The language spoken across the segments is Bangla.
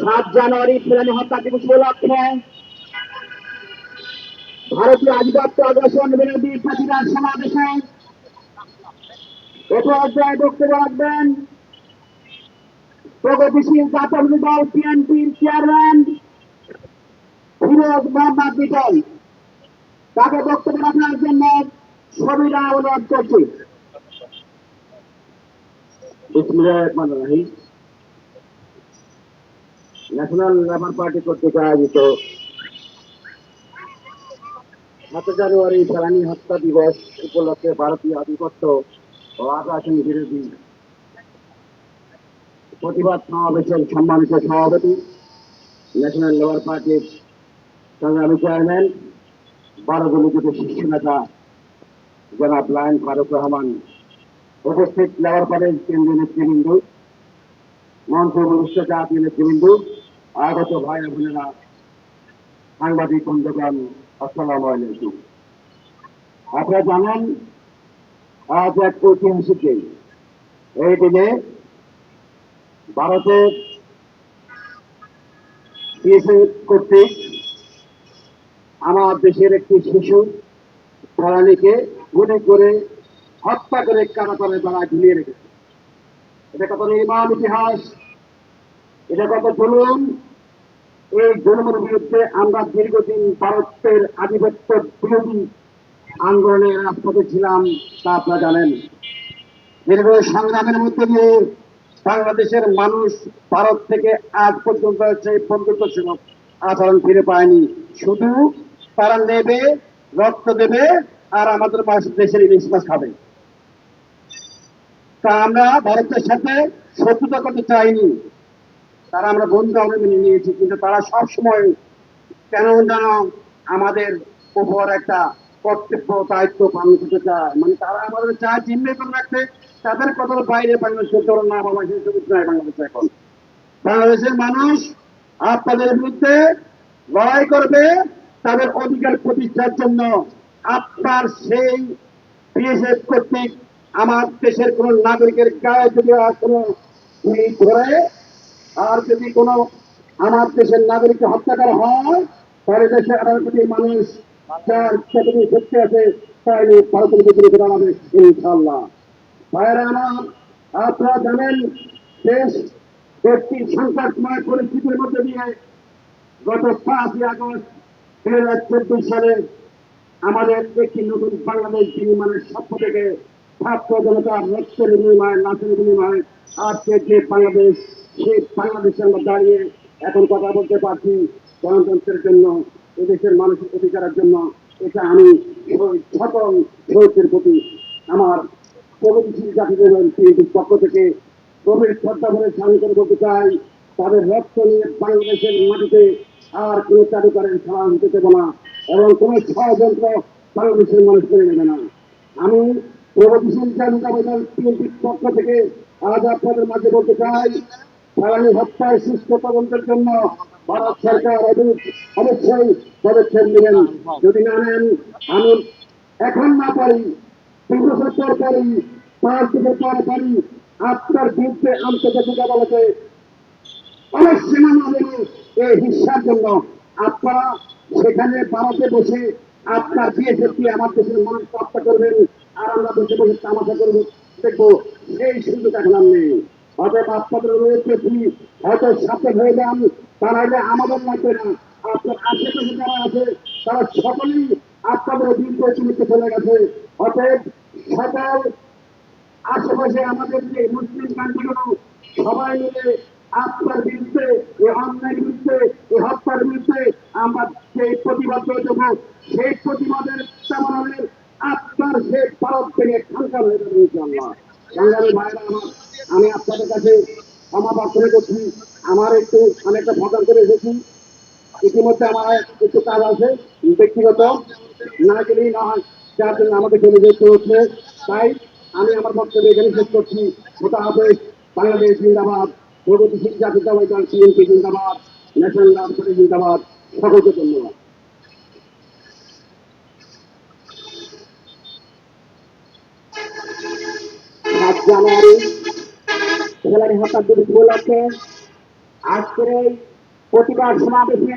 সাত জানুয়ারি ফেরানি হত্যা দিবস উপলক্ষে ভারতীয় আধিপত্য আগ্রাসন বিরোধী প্রতিবাদ সমাবেশে উপর্যায়ে বক্তব্য রাখবেন প্রগতিশীল জাতীয় দল বিএনপির চেয়ারম্যান ফিরোজ মোহাম্মদ বিটল। তাকে বক্তব্য রাখার জন্য সবিরা অনুরোধ করছি। ন্যাশনাল লেবার পার্টি কর্তৃক আয়োজিত সাত জানুয়ারি ফেলানি হত্যা দিবস উপলক্ষে ভারতীয় আধিপত্য ও আগ্রাসন বিরোধী প্রতিবাদ সমাবেশের সম্মানিত সভাপতি, ন্যাশনাল লেবার পার্টির সংগ্রামী চেয়ারম্যান, বারো দলীয় শীর্ষ নেতা জনাব লায়ন ফারুক রহমান উপস্থিত লেবার পার্টির কেন্দ্রীয় নেতৃবৃন্দ মন্ত্রী বরিষ্ঠ জাতীয় নেতৃবৃন্দ, আগত ভাই বোনেরা, সাংবাদিক বন্ধুগণ, আসসালাম আলাইকুম। আপনারা জানেন, আজ এক ঐতিহাসিক দিন এই দিনে ভারতের কর্তৃক আমার দেশের একটি শিশু প্রাণীকে গুলি করে হত্যা করে কারাতারে দ্বারা ঝুলিয়ে রেখেছে। এটা কত নির্মাণ ইতিহাস, এটা কত জুলুম। এই জুলুমের বিরুদ্ধে আমরা দীর্ঘদিন ভারতের আধিপত্য বিরোধী আন্দোলনের রাজপথে ছিলাম, তা আপনারা জানেন। দীর্ঘ সংগ্রামের মধ্যে দিয়ে বাংলাদেশের মানুষ ভারত থেকে আজ পর্যন্ত সেই বন্ধুত্ব ছিল। আচরণ ফিরে পায়নি। শুধু তারা নেবে রক্ত দেবে আর আমাদের দেশের ইলিশ মাছ খাবে। তা আমরা ভারতের সাথে শত্রুতা করতে চাইনি। তারা আমরা বন্ধু আমরা মেনে নিয়েছি, কিন্তু তারা সব সময় কেন যেন আমাদের উপর একটা কর্তব্য, দায়িত্ব পালন করতে চায়। মানে তারা আমাদের চায় জিম্মে করে রাখতে, তাদের কথার বাইরে বাংলাদেশের চলন না বাংলাদেশের সুযোগ নাই বাংলাদেশে এখন। বাংলাদেশের মানুষ আপনাদের বিরুদ্ধে লড়াই করবে তাদের অধিকার প্রতিষ্ঠার জন্য আপনার সেই বিএসএফ কর্তৃক আমার দেশের কোন নাগরিকের গায়ে যদি গুলি ধরে, আর যদি কোনো আমার দেশের নাগরিককে হত্যা করা হয়, তাহলে দেশে আঠারো কোটি মানুষ যার সেখানে সত্যি আছে, তাহলে ভারতের ভিতরে দাঁড়াবে ইনশাল্লাহ ভাইয়েরা আমার, আপনারা জানেন, দেশ একটি সংকটময় পরিস্থিতির মধ্যে দিয়ে গত পাঁচই আগস্ট হাজার সালে আমাদের একটি নতুন বাংলাদেশ বিনিময়ের স্বপ্ন থেকে ছাত্র জনতার রক্তের বিনিময় নাচের বিনিময় আজকে যে বাংলাদেশ, সেই বাংলাদেশের আমরা দাঁড়িয়ে এখন কথা বলতে পারছি গণতন্ত্রের জন্য, এদেশের মানুষের অধিকারের জন্য, এটা আমি সকল শহীদের প্রতি আমার প্রগতিশীল জাতি দেবেন বিএনপির পক্ষ থেকে গভীর শ্রদ্ধা ভরে স্বামী করে চাই। তাদের রক্ত নিয়ে বাংলাদেশের মাটিতে আর কোনো চালুকারের খেলা হতে দেব না এবং কোনো ষড়যন্ত্র বাংলাদেশের মানুষ করে নেবে না। আমি প্রগতিশীল জনতা দল বিএনপির পক্ষ থেকে আজ আপনাদের মাঝে বলতে চাই ফেলানি হত্যার সুস্থ তদন্তের জন্য ভারত সরকার অবি- অবশ্যই পদক্ষেপ নেবেন। যদি না নেন, আমি এখন না পারি তিন বছর পারি, পাঁচ বছর পর পারি, আপনার বিরুদ্ধে আন্তর্জাতিক আদালতে অনেক দেবে এই হিসার জন্য আপনারা সেখানে ভারতে বসে আপনার বিএসএফ আমার দেশের মানুষ হত্যা করবেন, আর আমরা বসে বসে তামাশা করব। দেখব সেই সুযোগ এখন নেই। অতএব আপনাদের অনুরোধ করছি হয়তো সাথে হয়ে যান তারা হলে আমাদের লাগবে না। আপনার আশেপাশে যারা আছে, তারা সকলেই আপনাদের দিন চলিতে চলে গেছে। অতএব সকল আশেপাশে আমাদের যে মুসলিম কান্ট্রিগুলো সবাই মিলে আপনার বিরুদ্ধে এই অন্যায়ের বিরুদ্ধে এই হত্যার বিরুদ্ধে আমরা সেই প্রতিবাদ করে দেবো সেই প্রতিবাদের তেমনের আপনার সেই ভারত থেকে খানকার হয়ে যাবে সংগ্রামী ভাইরা আমার, আমি আপনাদের কাছে ক্ষমা প্রার্থনা করছি। আমার একটু, আমি একটা ভোটার করে এসেছি। ইতিমধ্যে আমার একটু কাজ আছে, ব্যক্তিগত। না গেলেই না হয়, যার জন্য আমাকে চলে যেতে হচ্ছে। তাই আমি আমার বক্তব্য এখানে শেষ করছি। ওটা হবে বাংলাদেশ জিন্দাবাদ। প্রগতিশীল জাতীয় দল সিএনপি জিন্দাবাদ। ন্যাশনাল রাজপথে জিন্দাবাদ। সকলকে ধন্যবাদ। জানুয়ারি উপলক্ষে আজকের এই প্রতিবাদ সমাবেশে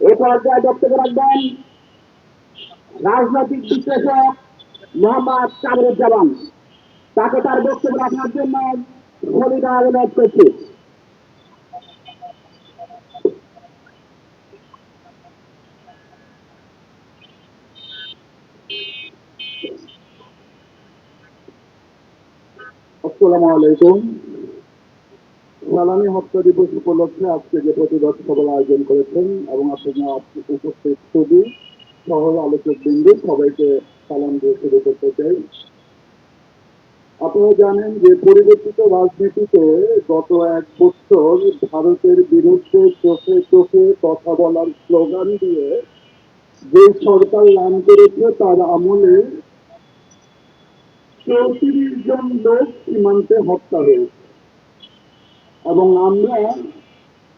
এ পর্যায়ে বক্তব্য রাখবেন রাজনৈতিক বিশ্লেষক মোহাম্মদ কামরুজ্জামান তাকে তার বক্তব্য রাখার জন্য অনুরোধ করছি আসসালামু আলাইকুম। সালামি দিবস উপলক্ষে আজকে যে প্রতিবাদ সভার আয়োজন করেছেন এবং আপনারা উপস্থিত ছবি সহ আলোচক বিন্দু সবাইকে সালাম দিয়ে শুরু করতে চাই। আপনারা জানেন যে পরিবর্তিত রাজনীতিতে গত এক বছর ভারতের বিরুদ্ধে চোখে চোখে কথা বলার স্লোগান দিয়ে যে সরকার নাম করেছে, তার আমলে চৌত্রিশ জন লোক সীমান্তে হত্যা হয়েছে। এবং আমরা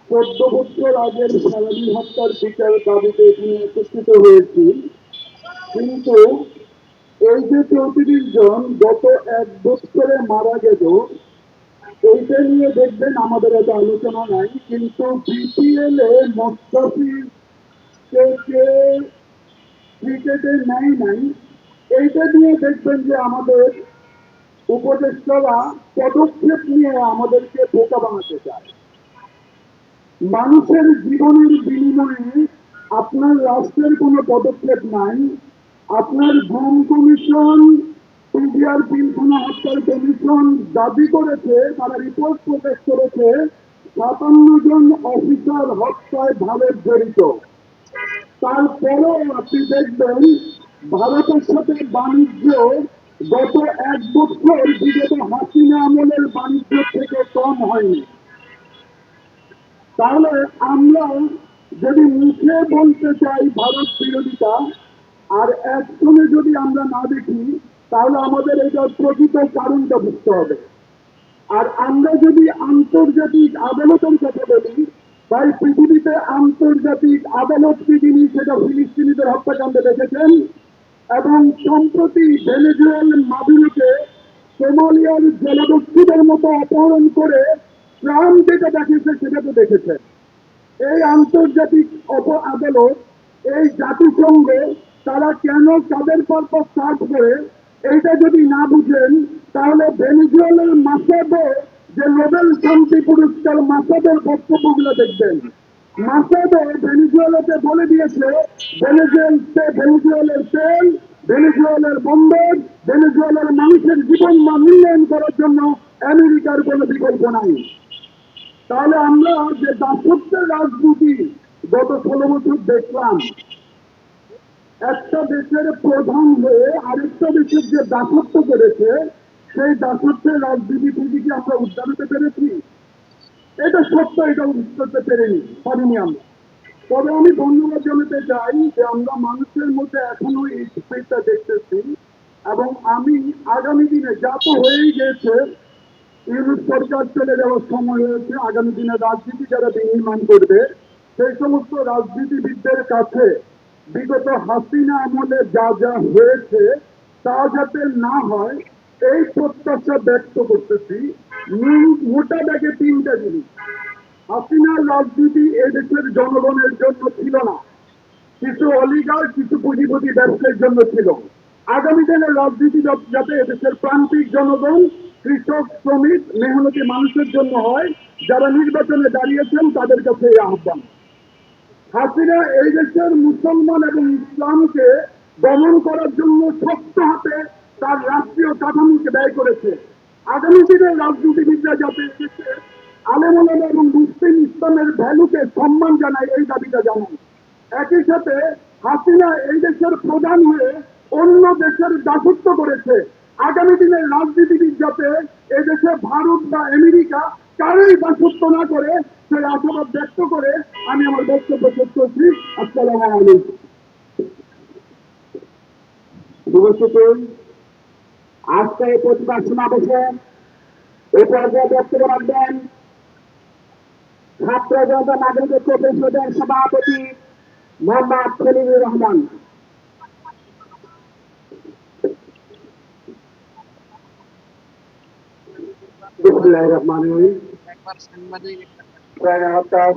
চোদ্দ বছর আগের সারাদিন হত্যার বিচার দাবিতে এখানে একত্রিত হয়েছি। কিন্তু এই যে চৌত্রিশ জন গত এক বছরে মারা গেল। এইটা নিয়ে দেখবেন আমাদের এত আলোচনা নাই, কিন্তু বিপিএল এ ক্রিকেটে নেয় নাই, এইটা নিয়ে দেখবেন যে আমাদের উপদেষ্টারা পদক্ষেপ নিয়ে আমাদেরকে বোকা বানাতে চায়। মানুষের জীবনের বিনিময়ে আপনার রাষ্ট্রের কোনো পদক্ষেপ নাই আপনার ঘুম কমিশন পিডিআর পিলখানা হত্যার কমিশন দাবি করেছে, তারা রিপোর্ট প্রকাশ করেছে সাতান্ন জন অফিসার হত্যায় ভারত জড়িত। তারপরেও আপনি দেখবেন, ভারতের সাথে বাণিজ্য গত এক বছর বিগত হাসিনা আমলের বাণিজ্য থেকে কম হয়নি। তাহলে আমরা যদি মুখে বলতে চাই ভারত বিরোধিতা আর একজনে যদি আমরা না দেখি, তাহলে আমাদের এটার প্রকৃত কারণটা বুঝতে হবে। আর আমরা যদি আন্তর্জাতিক আদালতের কথা বলি, তাই পৃথিবীতে আন্তর্জাতিক আদালত কি যিনি সেটা ফিলিস্তিনিদের হত্যাকাণ্ডে দেখেছেন? এবং সম্প্রতি ভেনেজুয়েল মাদুরোকে সোমালিয়ার জলদস্যুদের মতো অপহরণ করে ট্রাম্প যেটা দেখেছে সেটা তো দেখেছে এই আন্তর্জাতিক অপ আদালত এই জাতিসংঘ তারা কেন কাদের পারপাস সার্চ করে, এইটা যদি না বুঝেন, তাহলে ভেনিজুয়েলের মাসাদে যে নোবেল শান্তি পুরস্কার, মাসাদের বক্তব্যগুলো দেখবেন। মাসাদে ভেনিজুয়েলাতে বলে দিয়েছে, ভেনিজুয়েল ভেনিজুয়েলের তেল ভেনিজুয়েলের বন্দর, ভেনিজুয়েলের মানুষের জীবন মান উন্নয়ন করার জন্য আমেরিকার কোনো বিকল্প নাই। তাহলে আমরা যে দাসত্বের রাজনীতি গত ষোলো বছর দেখলাম একটা দেশের প্রধান হয়ে আরেকটা দেশের যে দাসত্ব করেছে, সেই দাসত্বের রাজনীতি থেকে কি আমরা উদ্ধার হতে পেরেছি। এটা সত্য, এটা করতে পেরেনি পারিনি আমরা তবে আমি ধন্যবাদ জানাতে চাই যে আমরা মানুষের মধ্যে এখনও এই স্পিডটা দেখতেছি এবং আমি আগামী দিনে যা তো হয়েই গেছে ইউনিট সরকার চলে যাওয়ার সময় হয়েছে, আগামী দিনে রাজনীতি যারা বিনির্মাণ করবে, সেই সমস্ত রাজনীতিবিদদের কাছে বিগত হাসিনা আমলে যা যা হয়েছে, তা যাতে না হয়, এই প্রত্যাশা ব্যক্ত করতেছি। মোটা ব্যাগে তিনটা জিনিস। হাসিনার রাজনীতি এদেশের জনগণের জন্য ছিল না। কিছু অলিগার কিছু পুঁজিপতি ব্যবসার জন্য ছিল। আগামী দিনের রাজনীতি যাতে এদেশের প্রান্তিক জনগণ, কৃষক, শ্রমিক, মেহনতি মানুষের জন্য হয়, যারা নির্বাচনে দাঁড়িয়েছেন, তাদের কাছে এই আহ্বান। হাসিনা এই দেশের মুসলমান এবং ইসলামকে দমন করার জন্য শক্ত হাতে তার রাষ্ট্রীয় কাঠামোকে ব্যয় করেছে। আগামী দিনে রাজনীতিবিদরা যাতে এসেছে আলেমুলামা এবং মুসলিম ইসলামের ভ্যালুকে সম্মান জানায়, এই দাবিটা জানায় একই সাথে হাসিনা এই দেশের প্রধান হয়ে অন্য দেশের দাসত্ব করেছে। আগামী দিনে রাজনীতিবিদ যাতে এই দেশে ভারত বা আমেরিকা কারোই দাসত্ব না করে সেই আশাবাদ ব্যক্ত করে, আমি আমার বক্তব্য আসসালামু আলাইকুম উপস্থিতি আজকে এই প্রতিবাদ সমাবেশে এই পর্যায়ে বক্তব্য রাখবেন ছাত্র জনতা নাগরিক ঐক্য পরিষদের সভাপতি মোহাম্মদ খলিলুর রহমান রহমান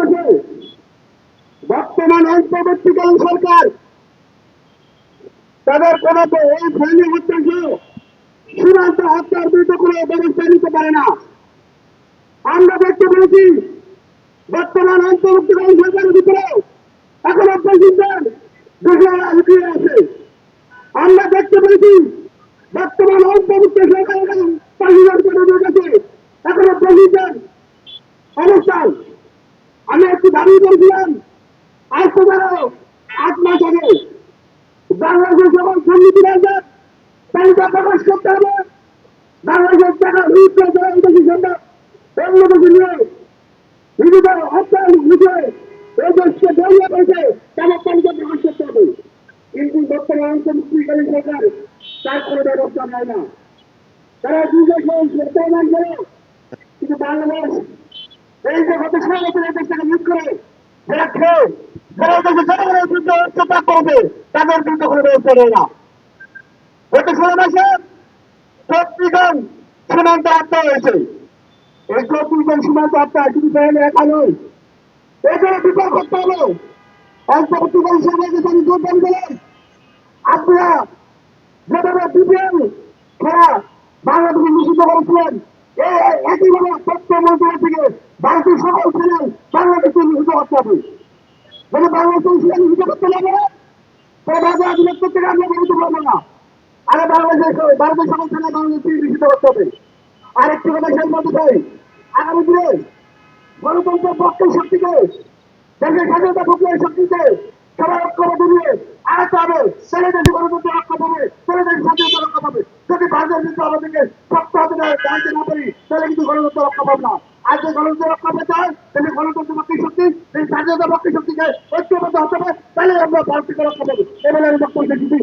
মাসে বর্তমান অন্তর্বর্তীকালীন সরকার, তাদের কোন এই ফ্যামিলি হত্যা সহ সীমান্ত হত্যার বিরুদ্ধে কোনো ব্যবস্থা নিতে পারে না। আমরা দেখতে পেয়েছি, বর্তমান অন্তর্বর্তীকালীন সরকারের ভিতরে এখনও প্রেসিডেন্ট দেশে লুকিয়ে আছে আমরা দেখতে পেয়েছি, বর্তমান অন্তর্ভুক্ত সরকারের পদে গেছে এখনও প্রেসিডেন্ট অবস্থান আমি একটু দাবি করেছিলাম। আজ তো ধরো আট মাস আগে বাংলাদেশের সকল সমিতি রাজ্যের তালিকা প্রকাশ করতে হবে। বাংলাদেশের টাকা উইথড্র করা উদ্দেশ্যে সম্ভব অন্য দেশে নিয়ে বিবিধ হত্যার বিষয়ে এই দেশকে দলীয় হয়েছে তাদের তালিকা প্রকাশ করতে হবে। কিন্তু বর্তমান অন্তর্ভুক্তিকালীন সরকার তার কোনো ব্যবস্থা নেয় না। তারা দুজন প্রত্যাহার করে, কিন্তু বাংলাদেশ এই যে গত ষোলো বছর এই দেশটাকে লুট করে যারা খেয়ে, যারা এই দেশে জনগণের বিরুদ্ধে অত্যাচার করবে, তাদের বিরুদ্ধে কোনো ব্যবস্থা নেয় না। গত ষোলো মাসে চব্বিশ জন সীমান্ত হত্যা হয়েছে। এই চব্বিশ জন সীমান্ত হত্যা শুধু তাহলে একা নয় এদের বিচার করতে হবে অন্তর্বর্তীকালীন সরকারকে তিনি করেন আপনারা যেভাবে বিপিএল খেলা বাংলাদেশে নিষিদ্ধ করেছিলেন, এই একইভাবে তথ্য মন্ত্রণালয় থেকে সকল চ্যানেল বাংলাদেশে নিষিদ্ধ করতে হবে যদি বাংলাদেশের সেটা করতে লাগে তাহলে ভারতের আধিপত্য আমরা বেরোতে পারব না আরে বাংলাদেশ ভারতের সকল চ্যানেল বাংলাদেশে নিষিদ্ধ করতে হবে আরেকটি কথা শেষ বলতে চাই আগামী দিনে গণতন্ত্রের পক্ষের শক্তিকে দেশের স্বাধীনতা প্রক্রিয়ার শক্তিতে সবাই ঐক্যবদ্ধ নিয়ে আগাতে হবে ছেলে দেশে গণতন্ত্র রক্ষা পাবে ছেলে দেশের স্বাধীনতা রক্ষা পাবে যদি ভারতের কিন্তু আমাদেরকে শক্ত হাতে জানতে না পারি তাহলে কিন্তু গণতন্ত্র রক্ষা পাবে না। আজকে গণতন্ত্র রক্ষা পেতে হয় তাহলে গণতন্ত্র পক্ষে শক্তি স্বাধীনতা পক্ষে শক্তিকে ঐক্যবদ্ধ হতে হবে তাহলে আমরা ভারতকে রক্ষা পাবো। এবার আমি বক্তব্য দিচ্ছি